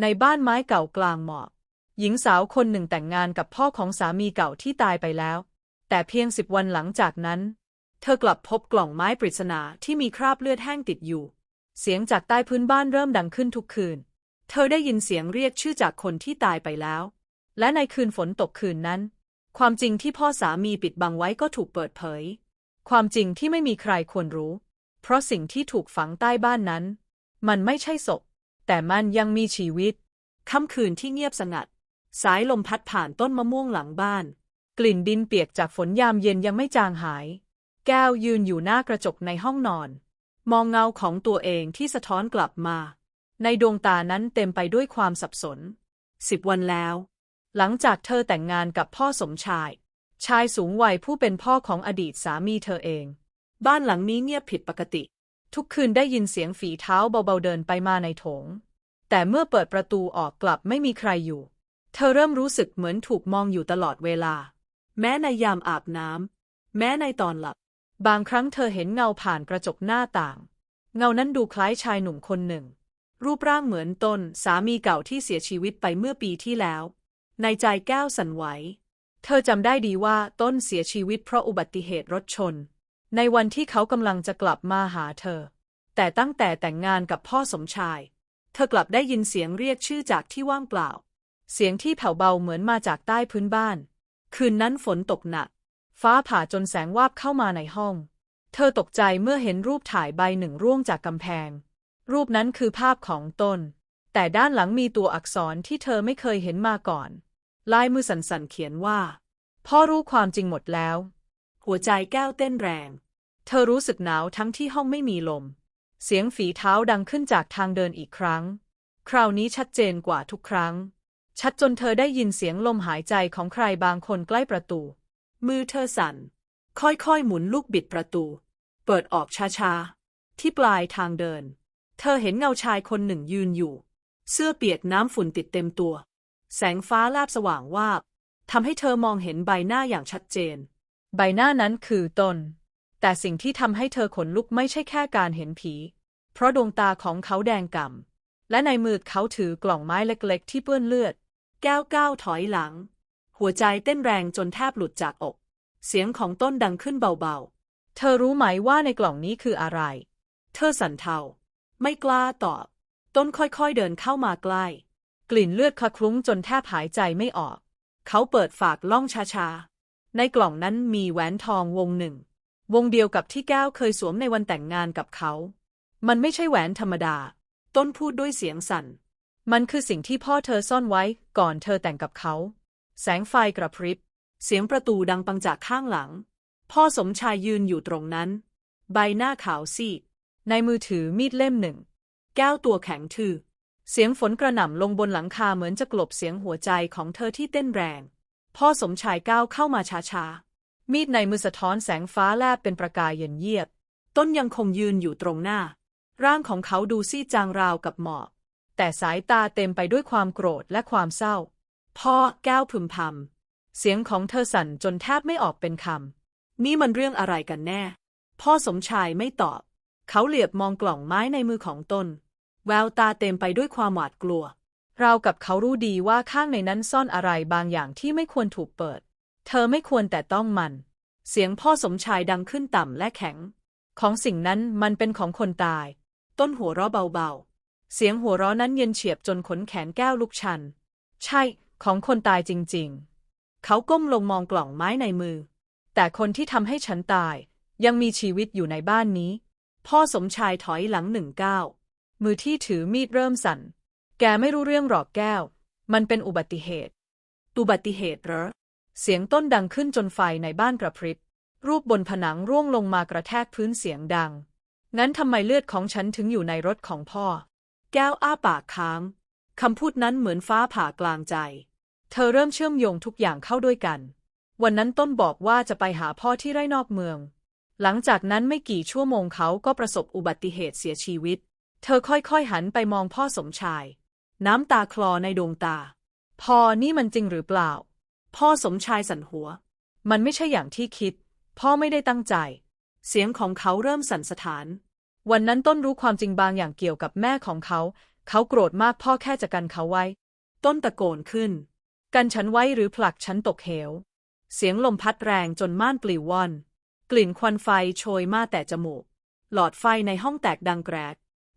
ในบ้านไม้เก่ากลางหมอกหญิงสาวคนหนึ่งแต่งงานกับพ่อของสามีเก่าที่ตายไปแล้ว แต่เพียงสิบวันหลังจากนั้น เธอกลับพบกล่องไม้ปริศนาที่มีคราบเลือดแห้งติดอยู่ เสียงจากใต้พื้นบ้านเริ่มดังขึ้นทุกคืน เธอได้ยินเสียงเรียกชื่อจากคนที่ตายไปแล้ว และในคืนฝนตกคืนนั้น ความจริงที่พ่อสามีปิดบังไว้ก็ถูกเปิดเผย ความจริงที่ไม่มีใครควรรู้ เพราะสิ่งที่ถูกฝังใต้บ้านนั้น มันไม่ใช่ศพ แต่มันยังมีชีวิต ค่ำคืนที่เงียบสงัด สายลมพัดผ่านต้นมะม่วงหลังบ้าน กลิ่นดินเปียกจากฝนยามเย็นยังไม่จางหาย แก้วยืนอยู่หน้ากระจกในห้องนอน มองเงาของตัวเองที่สะท้อนกลับมา ในดวงตานั้นเต็มไปด้วยความสับสน สิบวันแล้ว หลังจากเธอแต่งงานกับพ่อสมชาย ชายสูงวัยผู้เป็นพ่อของอดีตสามีเธอเอง บ้านหลังนี้เงียบผิดปกติ ทุกคืนได้ยินเสียงฝีเท้าเบาๆเดินไปมาในโถง แต่เมื่อเปิดประตูออกกลับไม่มีใครอยู่ เธอเริ่มรู้สึกเหมือนถูกมองอยู่ตลอดเวลา แม้ในยามอาบน้ำ แม้ในตอนหลับ บางครั้งเธอเห็นเงาผ่านกระจกหน้าต่าง เงานั้นดูคล้ายชายหนุ่มคนหนึ่ง รูปร่างเหมือนตนสามีเก่าที่เสียชีวิตไปเมื่อปีที่แล้ว ในใจแก้วสั่นไหว เธอจำได้ดีว่าต้นเสียชีวิตเพราะอุบัติเหตุรถชน ในวันที่เขากำลังจะกลับมาหาเธอ แต่ตั้งแต่แต่งงานกับพ่อสมชาย เธอกลับได้ยินเสียงเรียกชื่อจากที่ว่างเปล่า เสียงที่แผ่วเบาเหมือนมาจากใต้พื้นบ้าน คืนนั้นฝนตกหนัก ฟ้าผ่าจนแสงวาบเข้ามาในห้อง เธอตกใจเมื่อเห็นรูปถ่ายใบหนึ่งร่วงจากกำแพง รูปนั้นคือภาพของตน แต่ด้านหลังมีตัวอักษรที่เธอไม่เคยเห็นมาก่อน ลายมือสั่นเขียนว่า พ่อรู้ความจริงหมดแล้ว หัวใจแก้วเต้นแรง เธอรู้สึกหนาวทั้งที่ห้องไม่มีลม เสียงฝีเท้าดังขึ้นจากทางเดินอีกครั้ง คราวนี้ชัดเจนกว่าทุกครั้ง ชัดจนเธอได้ยินเสียงลมหายใจของใครบางคนใกล้ประตู มือเธอสั่น ค่อยๆหมุนลูกบิดประตู เปิดออกช้าๆ ที่ปลายทางเดิน เธอเห็นเงาชายคนหนึ่งยืนอยู่ เสื้อเปียกน้ำฝุ่นติดเต็มตัว แสงฟ้าแลบสว่างวาบทำให้เธอมองเห็นใบหน้าอย่างชัดเจน ใบหน้านั้นคือตน แต่สิ่งที่ทำให้เธอขนลุกไม่ใช่แค่การเห็นผี เพราะดวงตาของเขาแดงก่ำและในมือเขาถือกล่องไม้เล็กๆ ที่เปื้อนเลือด แก้วก้าวถอยหลัง หัวใจเต้นแรงจนแทบหลุดจากอก เสียงของต้นดังขึ้นเบาๆ เธอรู้ไหมว่าในกล่องนี้คืออะไร เธอสั่นเทา ไม่กล้าตอบ ต้นค่อยๆเดินเข้ามาใกล้ กลิ่นเลือดคละคลุ้งจนแทบหายใจไม่ออก เขาเปิดฝากล่องช้าๆ ในกล่องนั้นมีแหวนทองวงหนึ่ง วงเดียวกับที่แก้วเคยสวมในวันแต่งงานกับเขา มันไม่ใช่แหวนธรรมดา ต้นพูดด้วยเสียงสั่น มันคือสิ่งที่พ่อเธอซ่อนไว้ก่อนเธอแต่งกับเขา แสงไฟกระพริบ เสียงประตูดังปังจากข้างหลัง พ่อสมชายยืนอยู่ตรงนั้น ใบหน้าขาวซีด ในมือถือมีดเล่มหนึ่ง แก้วตัวแข็งทื่อเสียงฝนกระหน่ำลงบนหลังคาเหมือนจะกลบเสียงหัวใจของเธอที่เต้นแรง พ่อสมชายก้าวเข้ามาช้าๆ มีดในมือสะท้อนแสงฟ้าแลบเป็นประกายเย็นเยียบ ต้นยังคงยืนอยู่ตรงหน้า ร่างของเขาดูซีดจางราวกับหมอก แต่สายตาเต็มไปด้วยความโกรธและความเศร้า พ่อแก้วพึมพำเสียงของเธอสั่นจนแทบไม่ออกเป็นคำ นี่มันเรื่องอะไรกันแน่ พ่อสมชายไม่ตอบ เขาเหลียบมองกล่องไม้ในมือของตน แววตาเต็มไปด้วยความหวาดกลัว เรากับเขารู้ดีว่าข้างในนั้นซ่อนอะไรบางอย่างที่ไม่ควรถูกเปิด เธอไม่ควรแต่ต้องมัน เสียงพ่อสมชายดังขึ้นต่ำและแข็ง ของสิ่งนั้นมันเป็นของคนตาย ต้นหัวเราะเบาๆ เสียงหัวเราะนั้นเย็นเฉียบจนขนแขนแก้วลุกชัน ใช่ ของคนตายจริงๆ เขาก้มลงมองกล่องไม้ในมือ แต่คนที่ทำให้ฉันตาย ยังมีชีวิตอยู่ในบ้านนี้ พ่อสมชายถอยหลังหนึ่งก้าวมือที่ถือมีดเริ่มสั่น แกไม่รู้เรื่องหรอกแก้ว มันเป็นอุบัติเหตุ อุบัติเหตุเหรอ เสียงต้นดังขึ้นจนไฟในบ้านกระพริบ รูปบนผนังร่วงลงมากระแทกพื้นเสียงดัง งั้นทำไมเลือดของฉันถึงอยู่ในรถของพ่อ แก้วอ้าปากค้าง คำพูดนั้นเหมือนฟ้าผ่ากลางใจ เธอเริ่มเชื่อมโยงทุกอย่างเข้าด้วยกัน วันนั้นต้นบอกว่าจะไปหาพ่อที่ไร่นอกเมือง หลังจากนั้นไม่กี่ชั่วโมงเขาก็ประสบอุบัติเหตุเสียชีวิต เธอค่อยๆหันไปมองพ่อสมชาย น้ำตาคลอในดวงตาพ่อนี่มันจริงหรือเปล่า พ่อสมชายสั่นหัว มันไม่ใช่อย่างที่คิด พ่อไม่ได้ตั้งใจ เสียงของเขาเริ่มสั่นสะท้าน วันนั้นต้นรู้ความจริงบางอย่างเกี่ยวกับแม่ของเขา เขาโกรธมากพ่อแค่จะกันเขาไว้ ต้นตะโกนขึ้น กันฉันไว้หรือผลักฉันตกเหว เสียงลมพัดแรงจนม่านปลิวว่อน กลิ่นควันไฟโชยมาแต่จมูก หลอดไฟในห้องแตกดังแกรก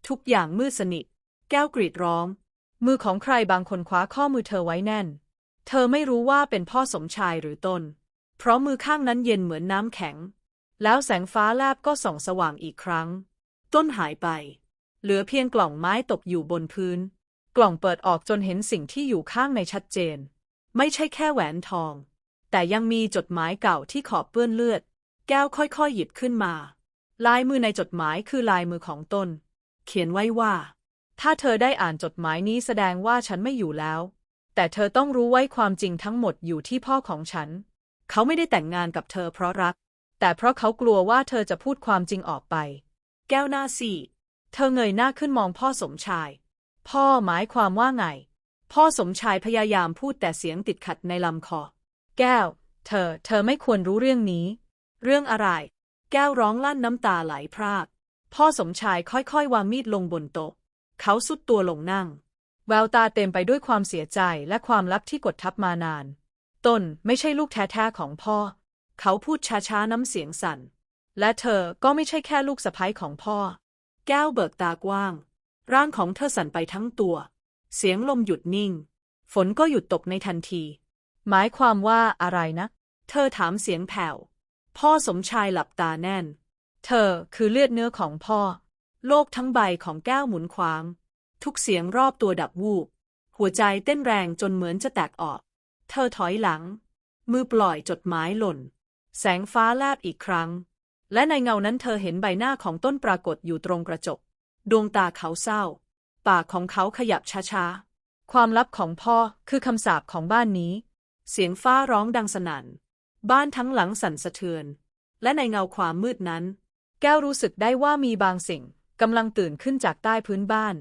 ทุกอย่างมืดสนิท แก้วกรีดร้อง มือของใครบางคนคว้าข้อมือเธอไว้แน่น เธอไม่รู้ว่าเป็นพ่อสมชายหรือตน เพราะมือข้างนั้นเย็นเหมือนน้ำแข็ง แล้วแสงฟ้าแลบก็ส่องสว่างอีกครั้ง ต้นหายไป เหลือเพียงกล่องไม้ตกอยู่บนพื้น กล่องเปิดออกจนเห็นสิ่งที่อยู่ข้างในชัดเจน ไม่ใช่แค่แหวนทอง แต่ยังมีจดหมายเก่าที่ขอบเปื้อนเลือด แก้วค่อยๆหยิบขึ้นมา ลายมือในจดหมายคือลายมือของต้นเขียนไว้ว่า ถ้าเธอได้อ่านจดหมายนี้แสดงว่าฉันไม่อยู่แล้ว แต่เธอต้องรู้ไว้ความจริงทั้งหมดอยู่ที่พ่อของฉัน เขาไม่ได้แต่งงานกับเธอเพราะรัก แต่เพราะเขากลัวว่าเธอจะพูดความจริงออกไป แก้วหน้าซีเธอเงยหน้าขึ้นมองพ่อสมชาย พ่อหมายความว่าไง พ่อสมชายพยายามพูดแต่เสียงติดขัดในลำคอ แก้ว เธอ เธอไม่ควรรู้เรื่องนี้ เรื่องอะไร แก้วร้องลั่นน้ำตาไหลพราก พ่อสมชายค่อยๆ วางมีดลงบนโต๊ะ เขาสุดตัวลงนั่ง แววตาเต็มไปด้วยความเสียใจและความลับที่กดทับมานาน ตนไม่ใช่ลูกแท้ๆของพ่อ เขาพูดช้าๆน้ำเสียงสั่น และเธอก็ไม่ใช่แค่ลูกสะใภ้ของพ่อ แก้วเบิกตากว้าง ร่างของเธอสั่นไปทั้งตัว เสียงลมหยุดนิ่ง ฝนก็หยุดตกในทันที หมายความว่าอะไรนะ เธอถามเสียงแผ่ว พ่อสมชายหลับตาแน่น เธอคือเลือดเนื้อของพ่อ โลกทั้งใบของแก้วหมุนคว้างทุกเสียงรอบตัวดับวูบ หัวใจเต้นแรงจนเหมือนจะแตกออก เธอถอยหลัง มือปล่อยจดหมายหล่น แสงฟ้าแลบอีกครั้ง และในเงานั้นเธอเห็นใบหน้าของต้นปรากฏอยู่ตรงกระจก ดวงตาเขาเศร้า ปากของเขาขยับช้าๆ ความลับของพ่อคือคำสาปของบ้านนี้ เสียงฟ้าร้องดังสนั่น บ้านทั้งหลังสั่นสะเทือน และในเงาความมืดนั้น แก้วรู้สึกได้ว่ามีบางสิ่ง กำลังตื่นขึ้นจากใต้พื้นบ้าน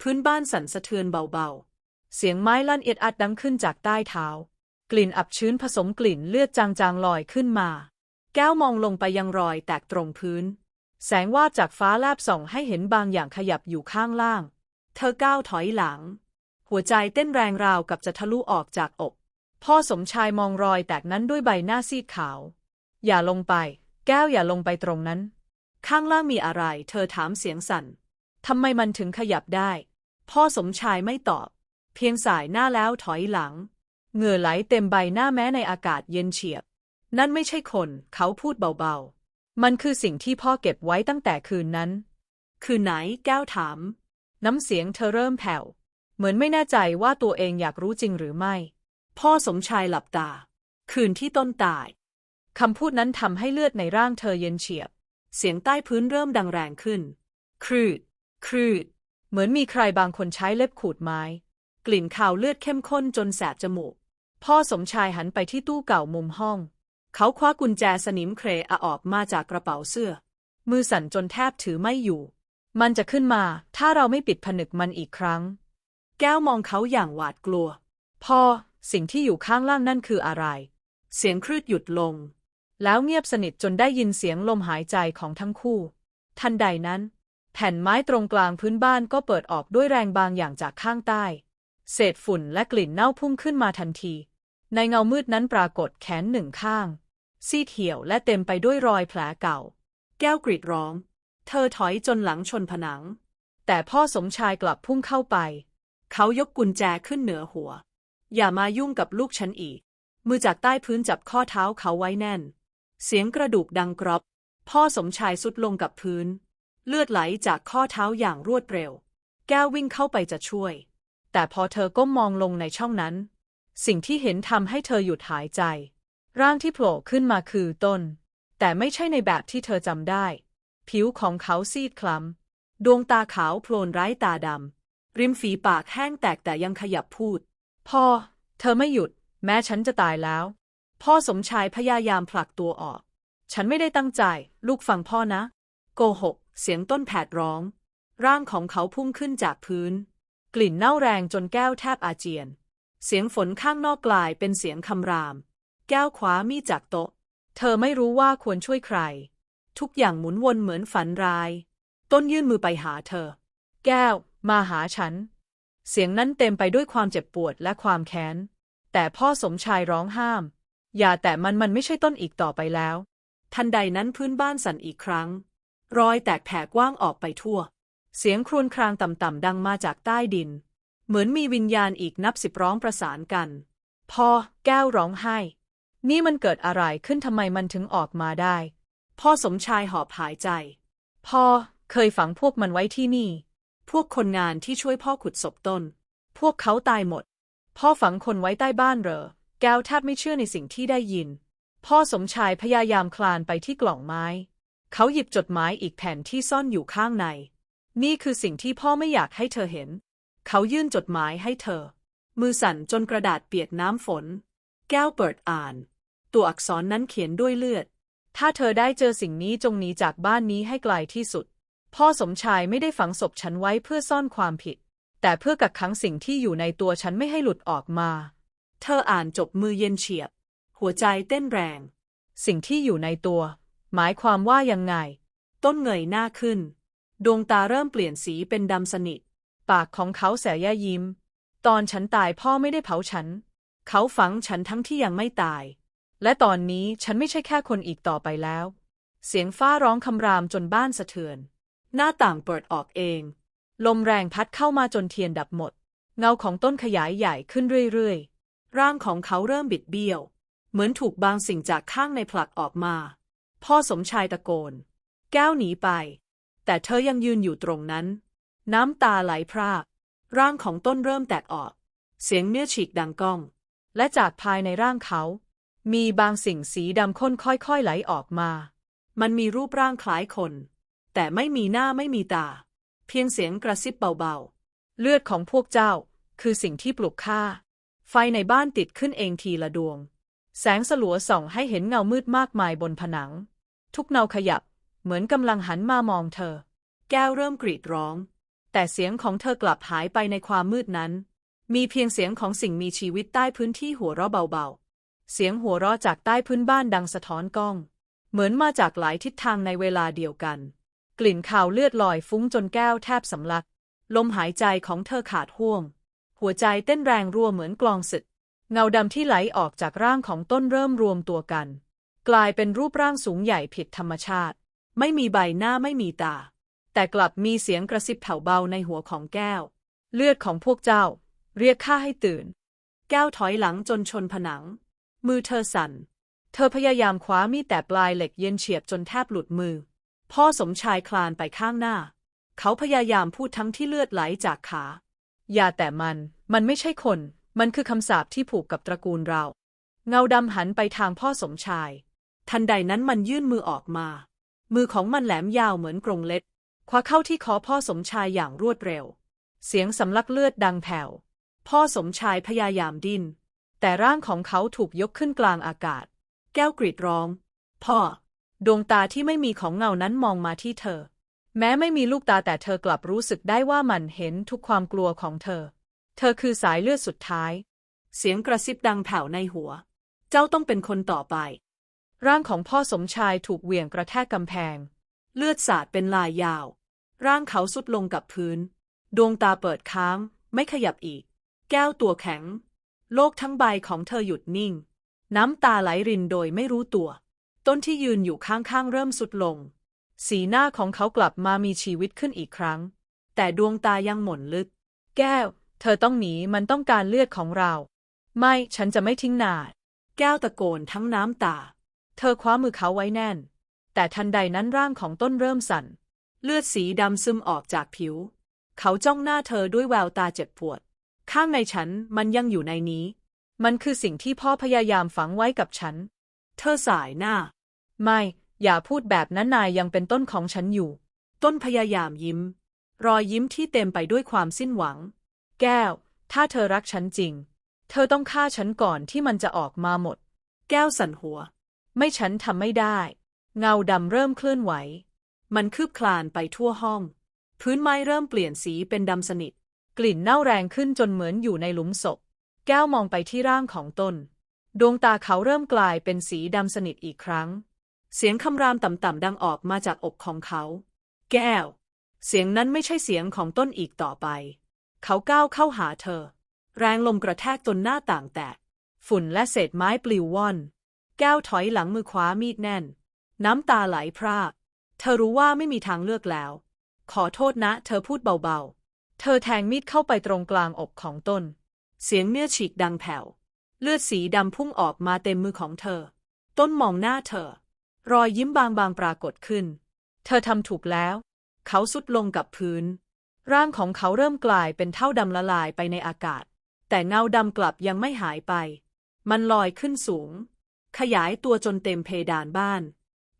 พื้นบ้านสั่นสะเทือนเบาๆ เสียงไม้ลั่นเอียดอัดดังขึ้นจากใต้เท้า กลิ่นอับชื้นผสมกลิ่นเลือดจางๆลอยขึ้นมา แก้วมองลงไปยังรอยแตกตรงพื้น แสงวาดจากฟ้าแลบส่องให้เห็นบางอย่างขยับอยู่ข้างล่าง เธอก้าวถอยหลัง หัวใจเต้นแรงราวกับจะทะลุออกจากอก พ่อสมชายมองรอยแตกนั้นด้วยใบหน้าซีดขาว อย่าลงไป แก้วอย่าลงไปตรงนั้น ข้างล่างมีอะไร เธอถามเสียงสั่นทำไมมันถึงขยับได้ พ่อสมชายไม่ตอบ เพียงสายหน้าแล้วถอยหลัง เหงื่อไหลเต็มใบหน้าแม้ในอากาศเย็นเฉียบ นั่นไม่ใช่คน เขาพูดเบาๆ มันคือสิ่งที่พ่อเก็บไว้ตั้งแต่คืนนั้น คืนไหนแก้วถาม น้ำเสียงเธอเริ่มแผ่ว เหมือนไม่แน่ใจว่าตัวเองอยากรู้จริงหรือไม่ พ่อสมชายหลับตา คืนที่ต้นตายคำพูดนั้นทำให้เลือดในร่างเธอเย็นเฉียบ เสียงใต้พื้นเริ่มดังแรงขึ้น ครืด ครืด เหมือนมีใครบางคนใช้เล็บขูดไม้ กลิ่นคาวเลือดเข้มข้นจนแสบจมูก พ่อสมชายหันไปที่ตู้เก่ามุมห้อง เขาคว้ากุญแจสนิมเครอออกมาจากกระเป๋าเสื้อ มือสั่นจนแทบถือไม่อยู่ มันจะขึ้นมา ถ้าเราไม่ปิดผนึกมันอีกครั้ง แก้วมองเขาอย่างหวาดกลัว พ่อ สิ่งที่อยู่ข้างล่างนั่นคืออะไร เสียงครืดหยุดลง แล้วเงียบสนิทจนได้ยินเสียงลมหายใจของทั้งคู่ ทันใดนั้น แผ่นไม้ตรงกลางพื้นบ้านก็เปิดออกด้วยแรงบางอย่างจากข้างใต้ เศษฝุ่นและกลิ่นเน่าพุ่งขึ้นมาทันที ในเงามืดนั้นปรากฏแขนหนึ่งข้าง ซีดเหี่ยวและเต็มไปด้วยรอยแผลเก่า แก้วกรีดร้อง เธอถอยจนหลังชนผนัง แต่พ่อสมชายกลับพุ่งเข้าไป เขายกกุญแจขึ้นเหนือหัว อย่ามายุ่งกับลูกฉันอีก มือจากใต้พื้นจับข้อเท้าเขาไว้แน่น เสียงกระดูกดังกรอบ พ่อสมชายสุดลงกับพื้น เลือดไหลจากข้อเท้าอย่างรวดเร็ว แก้ววิ่งเข้าไปจะช่วย แต่พอเธอก้มมองลงในช่องนั้น สิ่งที่เห็นทำให้เธอหยุดหายใจ ร่างที่โผล่ขึ้นมาคือต้น แต่ไม่ใช่ในแบบที่เธอจำได้ ผิวของเขาซีดคล้ำ ดวงตาขาวโพลนไร้ตาดำ ริมฝีปากแห้งแตกแต่ยังขยับพูด พ่อ เธอไม่หยุด แม้ฉันจะตายแล้ว พ่อสมชายพยายามผลักตัวออก ฉันไม่ได้ตั้งใจ ลูกฟังพ่อนะ โกหก เสียงต้นแผดร้อง ร่างของเขาพุ่งขึ้นจากพื้น กลิ่นเน่าแรงจนแก้วแทบอาเจียน เสียงฝนข้างนอกกลายเป็นเสียงคำราม แก้วคว้ามีดจากโต๊ะ เธอไม่รู้ว่าควรช่วยใคร ทุกอย่างหมุนวนเหมือนฝันร้าย ต้นยื่นมือไปหาเธอ แก้ว มาหาฉัน เสียงนั้นเต็มไปด้วยความเจ็บปวดและความแค้น แต่พ่อสมชายร้องห้าม อย่าแต่มันมันไม่ใช่ต้นอีกต่อไปแล้ว ทันใดนั้นพื้นบ้านสั่นอีกครั้ง รอยแตกแผ่กว้างออกไปทั่ว เสียงครวญครางต่ำๆดังมาจากใต้ดิน เหมือนมีวิญญาณอีกนับสิบร้องประสานกันพ่อแก้วร้องไห้ นี่มันเกิดอะไรขึ้นทำไมมันถึงออกมาได้ พ่อสมชายหอบหายใจ พ่อเคยฝังพวกมันไว้ที่นี่ พวกคนงานที่ช่วยพ่อขุดศพต้น พวกเขาตายหมด พ่อฝังคนไว้ใต้บ้านเหรอ แก้วแทบไม่เชื่อในสิ่งที่ได้ยิน พ่อสมชายพยายามคลานไปที่กล่องไม้ เขาหยิบจดหมายอีกแผ่นที่ซ่อนอยู่ข้างใน นี่คือสิ่งที่พ่อไม่อยากให้เธอเห็น เขายื่นจดหมายให้เธอ มือสั่นจนกระดาษเปียกน้ำฝน แก้วเปิดอ่าน ตัวอักษรนั้นเขียนด้วยเลือด ถ้าเธอได้เจอสิ่งนี้จงหนีจากบ้านนี้ให้ไกลที่สุด พ่อสมชายไม่ได้ฝังศพฉันไว้เพื่อซ่อนความผิด แต่เพื่อกักขังสิ่งที่อยู่ในตัวฉันไม่ให้หลุดออกมา เธออ่านจบมือเย็นเฉียบ หัวใจเต้นแรง สิ่งที่อยู่ในตัว หมายความว่ายังไง ต้นเงยหน้าขึ้น ดวงตาเริ่มเปลี่ยนสีเป็นดำสนิท ปากของเขาแสยยิ้ม ตอนฉันตายพ่อไม่ได้เผาฉัน เขาฝังฉันทั้งที่ยังไม่ตาย และตอนนี้ฉันไม่ใช่แค่คนอีกต่อไปแล้ว เสียงฟ้าร้องคำรามจนบ้านสะเทือน หน้าต่างเปิดออกเอง ลมแรงพัดเข้ามาจนเทียนดับหมด เงาของต้นขยายใหญ่ขึ้นเรื่อยๆ ร่างของเขาเริ่มบิดเบี้ยว เหมือนถูกบางสิ่งจากข้างในผลักออกมา พ่อสมชายตะโกน แก้วหนีไป แต่เธอยังยืนอยู่ตรงนั้น น้ำตาไหลพราก ร่างของต้นเริ่มแตกออก เสียงเนื้อฉีกดังก้อง และจากภายในร่างเขา มีบางสิ่งสีดำข้นค่อยๆไหลออกมา มันมีรูปร่างคล้ายคน แต่ไม่มีหน้าไม่มีตา เพียงเสียงกระซิบเบาๆ เลือดของพวกเจ้าคือสิ่งที่ปลุกฆ่า ไฟในบ้านติดขึ้นเองทีละดวง แสงสลัวส่องให้เห็นเงามืดมากมายบนผนัง ทุกเงาขยับ เหมือนกำลังหันมามองเธอ แก้วเริ่มกรีดร้อง แต่เสียงของเธอกลับหายไปในความมืดนั้น มีเพียงเสียงของสิ่งมีชีวิตใต้พื้นที่หัวเราะเบาๆ เสียงหัวเราะจากใต้พื้นบ้านดังสะท้อนกล้อง เหมือนมาจากหลายทิศทางในเวลาเดียวกัน กลิ่นข่าวเลือดลอยฟุ้งจนแก้วแทบสำลัก ลมหายใจของเธอขาดห่วง หัวใจเต้นแรงรัวเหมือนกลองศึก เงาดำที่ไหลออกจากร่างของต้นเริ่มรวมตัวกัน กลายเป็นรูปร่างสูงใหญ่ผิดธรรมชาติ ไม่มีใบหน้าไม่มีตา แต่กลับมีเสียงกระซิบแผ่วเบาในหัวของแก้ว เลือดของพวกเจ้า เรียกข้าให้ตื่น แก้วถอยหลังจนชนผนัง มือเธอสั่น เธอพยายามคว้ามีดแต่ปลายเหล็กเย็นเฉียบจนแทบหลุดมือ พ่อสมชายคลานไปข้างหน้า เขาพยายามพูดทั้งที่เลือดไหลจากขา อย่าแต่มัน มันไม่ใช่คน มันคือคำสาปที่ผูกกับตระกูลเรา เงาดำหันไปทางพ่อสมชาย ทันใดนั้นมันยื่นมือออกมา มือของมันแหลมยาวเหมือนกรงเล็บคว้าเข้าที่คอพ่อสมชายอย่างรวดเร็ว เสียงสำลักเลือดดังแผ่ว พ่อสมชายพยายามดิ้น แต่ร่างของเขาถูกยกขึ้นกลางอากาศ แก้วกรีดร้อง พ่อ ดวงตาที่ไม่มีของเงานั้นมองมาที่เธอ แม้ไม่มีลูกตาแต่เธอกลับรู้สึกได้ว่ามันเห็นทุกความกลัวของเธอ เธอคือสายเลือดสุดท้าย เสียงกระซิบดังแผ่วในหัว เจ้าต้องเป็นคนต่อไป ร่างของพ่อสมชายถูกเหวี่ยงกระแทกกำแพง เลือดสาดเป็นลายยาว ร่างเขาสุดลงกับพื้น ดวงตาเปิดค้าง ไม่ขยับอีก แก้วตัวแข็ง โลกทั้งใบของเธอหยุดนิ่ง น้ำตาไหลรินโดยไม่รู้ตัว ต้นที่ยืนอยู่ข้างๆเริ่มสุดลง สีหน้าของเขากลับมามีชีวิตขึ้นอีกครั้ง แต่ดวงตายังหม่นลึก แก้ว เธอต้องหนีมันต้องการเลือดของเรา ไม่ฉันจะไม่ทิ้งนาแก้วตะโกนทั้งน้ำตา เธอคว้ามือเขาไว้แน่น แต่ทันใดนั้นร่างของต้นเริ่มสั่น เลือดสีดำซึมออกจากผิว เขาจ้องหน้าเธอด้วยแววตาเจ็บปวด ข้างในฉันมันยังอยู่ในนี้ มันคือสิ่งที่พ่อพยายามฝังไว้กับฉัน เธอสายหน้า ไม่ อย่าพูดแบบนั้นนายยังเป็นต้นของฉันอยู่ ต้นพยายามยิ้ม รอยยิ้มที่เต็มไปด้วยความสิ้นหวัง แก้ว ถ้าเธอรักฉันจริง เธอต้องฆ่าฉันก่อนที่มันจะออกมาหมด แก้วสั่นหัว ไม่ฉันทำไม่ได้ เงาดำเริ่มเคลื่อนไหว มันคืบคลานไปทั่วห้อง พื้นไม้เริ่มเปลี่ยนสีเป็นดำสนิท กลิ่นเน่าแรงขึ้นจนเหมือนอยู่ในหลุมศพ แก้วมองไปที่ร่างของต้น ดวงตาเขาเริ่มกลายเป็นสีดำสนิทอีกครั้ง เสียงคำรามต่ำๆดังออกมาจากอกของเขา แก้ว เสียงนั้นไม่ใช่เสียงของต้นอีกต่อไป เขาก้าวเข้าหาเธอ แรงลมกระแทกจนหน้าต่างแตก ฝุ่นและเศษไม้ปลิวว่อน แก้วถอยหลังมือคว้ามีดแน่น น้ำตาไหลพราก เธอรู้ว่าไม่มีทางเลือกแล้ว ขอโทษนะ เธอพูดเบาๆ เธอแทงมีดเข้าไปตรงกลางอกของต้น เสียงเนื้อฉีกดังแผ่ว เลือดสีดำพุ่งออกมาเต็มมือของเธอ ต้นมองหน้าเธอ รอยยิ้มบางๆปรากฏขึ้น เธอทำถูกแล้ว เขาสุดลงกับพื้น ร่างของเขาเริ่มกลายเป็นเท่าดำละลายไปในอากาศ แต่เงาดำกลับยังไม่หายไป มันลอยขึ้นสูง ขยายตัวจนเต็มเพดานบ้าน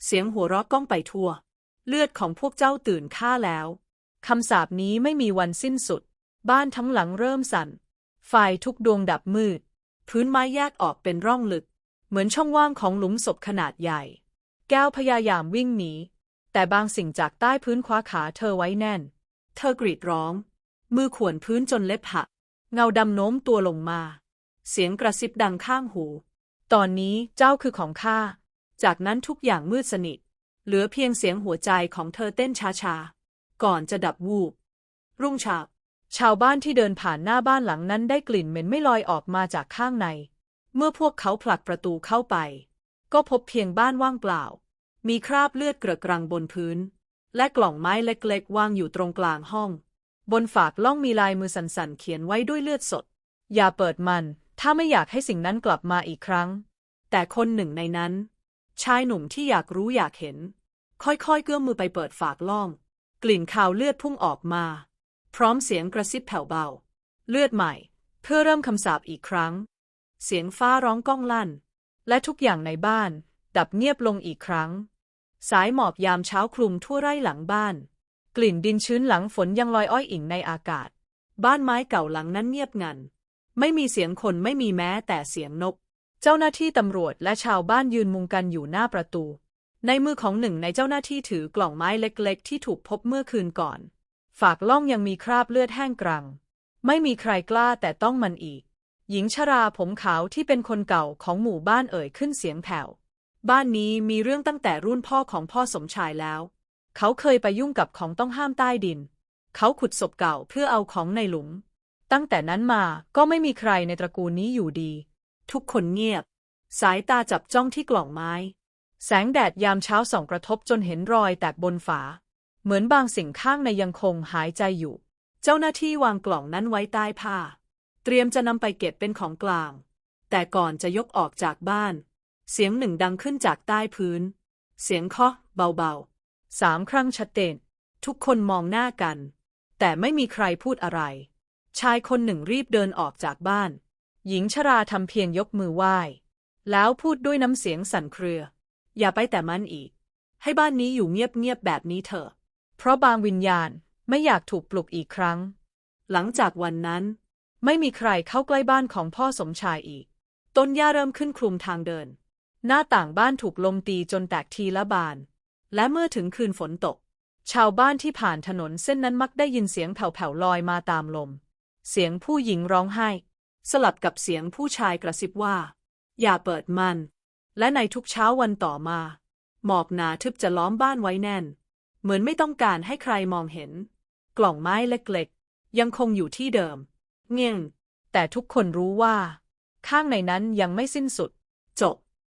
เสียงหัวเราะก้องไปทั่ว เลือดของพวกเจ้าตื่นข้าแล้วคำสาปนี้ไม่มีวันสิ้นสุด บ้านทั้งหลังเริ่มสั่น ไฟทุกดวงดับมืด พื้นไม้แยกออกเป็นร่องลึก เหมือนช่องว่างของหลุมศพขนาดใหญ่ แก้วพยายามวิ่งหนี แต่บางสิ่งจากใต้พื้นคว้าขาเธอไว้แน่น เธอกรีดร้อง มือข่วนพื้นจนเล็บหัก เงาดำโน้มตัวลงมา เสียงกระซิบดังข้างหู ตอนนี้เจ้าคือของข้า จากนั้นทุกอย่างมืดสนิท เหลือเพียงเสียงหัวใจของเธอเต้นช้าๆ ก่อนจะดับวูบ รุ่งเช้าชาวบ้านที่เดินผ่านหน้าบ้านหลังนั้นได้กลิ่นเหม็นไม่ลอยออกมาจากข้างใน เมื่อพวกเขาผลักประตูเข้าไป ก็พบเพียงบ้านว่างเปล่า มีคราบเลือดเกระกรังบนพื้น และกล่องไม้เล็กๆ วางอยู่ตรงกลางห้อง บนฝากล่องมีลายมือสันๆ เขียนไว้ด้วยเลือดสด อย่าเปิดมัน ถ้าไม่อยากให้สิ่งนั้นกลับมาอีกครั้ง แต่คนหนึ่งในนั้น ชายหนุ่มที่อยากรู้อยากเห็น ค่อยๆเกื้อมมือไปเปิดฝากล่อง กลิ่นคาวเลือดพุ่งออกมา พร้อมเสียงกระซิบแผ่วเบา เลือดใหม่ เพื่อเริ่มคำสาปอีกครั้ง เสียงฟ้าร้องก้องลั่น และทุกอย่างในบ้าน ดับเงียบลงอีกครั้ง สายหมอกยามเช้าคลุมทั่วไร่หลังบ้าน กลิ่นดินชื้นหลังฝนยังลอยอ้อยอิงในอากาศ บ้านไม้เก่าหลังนั้นเงียบงัน ไม่มีเสียงคนไม่มีแม้แต่เสียงนก เจ้าหน้าที่ตำรวจและชาวบ้านยืนมุงกันอยู่หน้าประตู ในมือของหนึ่งในเจ้าหน้าที่ถือกล่องไม้เล็ก ๆ ที่ถูกพบเมื่อคืนก่อน ฝากล่องยังมีคราบเลือดแห้งกรัง ไม่มีใครกล้าแต่ต้องมันอีก หญิงชราผมขาวที่เป็นคนเก่าของหมู่บ้านเอ่ยขึ้นเสียงแผ่ว บ้านนี้มีเรื่องตั้งแต่รุ่นพ่อของพ่อสมชายแล้ว เขาเคยไปยุ่งกับของต้องห้ามใต้ดิน เขาขุดศพเก่าเพื่อเอาของในหลุม ตั้งแต่นั้นมาก็ไม่มีใครในตระกูลนี้อยู่ดี ทุกคนเงียบ สายตาจับจ้องที่กล่องไม้ แสงแดดยามเช้าส่องกระทบจนเห็นรอยแตกบนฝา เหมือนบางสิ่งข้างในยังคงหายใจอยู่ เจ้าหน้าที่วางกล่องนั้นไว้ใต้ผ้า เตรียมจะนำไปเก็บเป็นของกลาง แต่ก่อนจะยกออกจากบ้าน เสียงหนึ่งดังขึ้นจากใต้พื้น เสียงเคาะเบาๆสามครั้งชัดเจนทุกคนมองหน้ากัน แต่ไม่มีใครพูดอะไร ชายคนหนึ่งรีบเดินออกจากบ้าน หญิงชราทำเพียงยกมือไหว้ แล้วพูดด้วยน้ำเสียงสั่นเครือ อย่าไปแต่มันอีก ให้บ้านนี้อยู่เงียบๆแบบนี้เถอะ เพราะบางวิญญาณไม่อยากถูกปลุกอีกครั้ง หลังจากวันนั้น ไม่มีใครเข้าใกล้บ้านของพ่อสมชายอีก ต้นหญ้าเริ่มขึ้นคลุมทางเดิน หน้าต่างบ้านถูกลมตีจนแตกทีละบาน และเมื่อถึงคืนฝนตก ชาวบ้านที่ผ่านถนนเส้นนั้นมักได้ยินเสียงแผ่วๆลอยมาตามลม เสียงผู้หญิงร้องไห้ สลับกับเสียงผู้ชายกระซิบว่า อย่าเปิดมัน และในทุกเช้าวันต่อมา หมอกหนาทึบจะล้อมบ้านไว้แน่น เหมือนไม่ต้องการให้ใครมองเห็น กล่องไม้เล็กๆ ยังคงอยู่ที่เดิม เงียง แต่ทุกคนรู้ว่า ข้างในนั้นยังไม่สิ้นสุด จบ